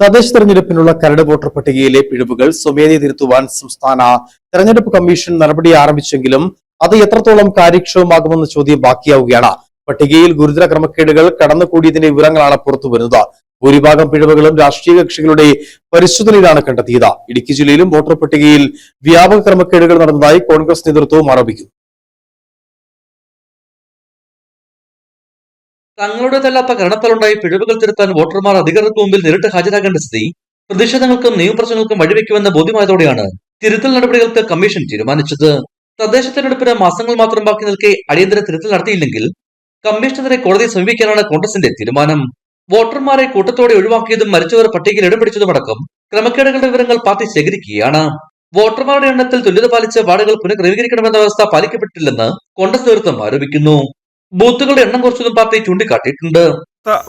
തദ്ദേശ തെരഞ്ഞെടുപ്പിനുള്ള കരട് വോട്ടർ പട്ടികയിലെ പിഴവുകൾ സ്വമേധയ തിരുത്തുവാൻ സംസ്ഥാന തെരഞ്ഞെടുപ്പ് കമ്മീഷൻ നടപടി ആരംഭിച്ചെങ്കിലും അത് എത്രത്തോളം കാര്യക്ഷമമാകുമെന്ന ചോദ്യം ബാക്കിയാവുകയാണ്. പട്ടികയിൽ ഗുരുതര ക്രമക്കേടുകൾ കടന്നുകൂടിയതിന്റെ വിവരങ്ങളാണ് പുറത്തുവരുന്നത് ഭൂരിഭാഗം പിഴവുകളും രാഷ്ട്രീയ കക്ഷികളുടെ പരിശോധനയിലാണ് കണ്ടെത്തിയത്. ഇടുക്കി ജില്ലയിലും വോട്ടർ പട്ടികയിൽ വ്യാപക ക്രമക്കേടുകൾ നടന്നതായി കോൺഗ്രസ് നേതൃത്വവും ആരോപിക്കുന്നു. തങ്ങളുടേതല്ലാത്ത കരണത്താലുണ്ടായി പിഴവുകൾ തിരുത്താൻ വോട്ടർമാർ അധികൃതർക്ക് മുമ്പിൽ നേരിട്ട് ഹാജരാകേണ്ട സ്ഥിതി പ്രതിഷേധങ്ങൾക്കും നിയമപ്രശ്നങ്ങൾക്കും വഴിവെക്കുമെന്ന ബോധ്യമായതോടെയാണ് തിരുത്തൽ നടപടികൾക്ക് കമ്മീഷൻ തീരുമാനിച്ചത്. തദ്ദേശ തെരഞ്ഞെടുപ്പിന് മാസങ്ങൾ മാത്രം ബാക്കി നിൽക്കെ അടിയന്തര തിരുത്തൽ നടത്തിയില്ലെങ്കിൽ കമ്മീഷനെതിരെ കോടതിയെ സമീപിക്കാനാണ് കോൺഗ്രസിന്റെ തീരുമാനം. വോട്ടർമാരെ കൂട്ടത്തോടെ ഒഴിവാക്കിയതും മരിച്ചവർ പട്ടികയിൽ ഇടം പിടിച്ചതുമടക്കം ക്രമക്കേടുകളുടെ വിവരങ്ങൾ പാർട്ടി ശേഖരിക്കുകയാണ്. വോട്ടർമാരുടെ എണ്ണത്തിൽ തുല്യത പാലിച്ച് വാർഡുകൾ പുനഃക്രമീകരിക്കണമെന്ന വ്യവസ്ഥ പാലിക്കപ്പെട്ടില്ലെന്ന് കോൺഗ്രസ് നേതൃത്വം ആരോപിക്കുന്നു. ബൂത്തുകളുടെ എണ്ണം കുറച്ചൊന്നും പാർട്ടി ചൂണ്ടിക്കാട്ടിയിട്ടുണ്ട്.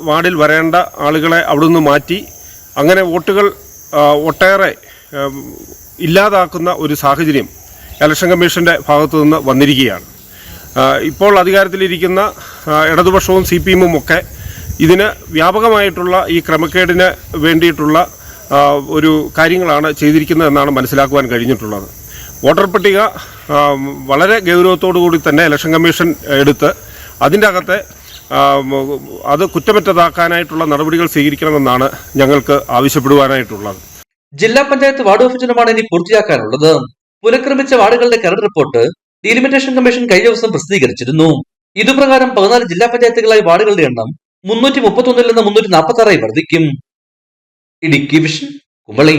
വാർഡിൽ വരേണ്ട ആളുകളെ അവിടെ നിന്ന് മാറ്റി അങ്ങനെ വോട്ടുകൾ ഒട്ടേറെ ഇല്ലാതാക്കുന്ന ഒരു സാഹചര്യം ഇലക്ഷൻ കമ്മീഷന്റെ ഭാഗത്തു നിന്ന് വന്നിരിക്കുകയാണ്. ഇപ്പോൾ അധികാരത്തിലിരിക്കുന്ന ഇടതുപക്ഷവും സി പി എമ്മും ഒക്കെ ഇതിന് വ്യാപകമായിട്ടുള്ള ഈ ക്രമക്കേടിന് വേണ്ടിയിട്ടുള്ള ഒരു കാര്യങ്ങളാണ് ചെയ്തിരിക്കുന്നതെന്നാണ് മനസ്സിലാക്കുവാൻ കഴിഞ്ഞിട്ടുള്ളത്. വോട്ടർ പട്ടിക വളരെ ഗൗരവത്തോടു കൂടി തന്നെ ഇലക്ഷൻ കമ്മീഷൻ എടുത്ത് അതിന്റെ അകത്തെ അത് കുറ്റമറ്റതാക്കാനായിട്ടുള്ള നടപടികൾ സ്വീകരിക്കണമെന്നാണ് ഞങ്ങൾക്ക് ആവശ്യപ്പെടുവാനായിട്ടുള്ളത്. ജില്ലാ പഞ്ചായത്ത് വാർഡ് ഓഫീസിനുമാണ് ഇനി പൂർത്തിയാക്കാനുള്ളത്. പുനഃക്രമിച്ച വാർഡുകളുടെ കരട് റിപ്പോർട്ട് ഡീലിമിറ്റേഷൻ കമ്മീഷൻ കഴിഞ്ഞ ദിവസം പ്രസിദ്ധീകരിച്ചിരുന്നു. ഇതുപ്രകാരം പതിനാല് ജില്ലാ പഞ്ചായത്തുകളായി വാർഡുകളുടെ എണ്ണം മുന്നൂറ്റി മുപ്പത്തി ഒന്നിൽ നിന്ന് മുന്നൂറ്റി നാൽപ്പത്തി ആറായി വർദ്ധിക്കും. ഇടുക്കി വിഷൻ കുമളി.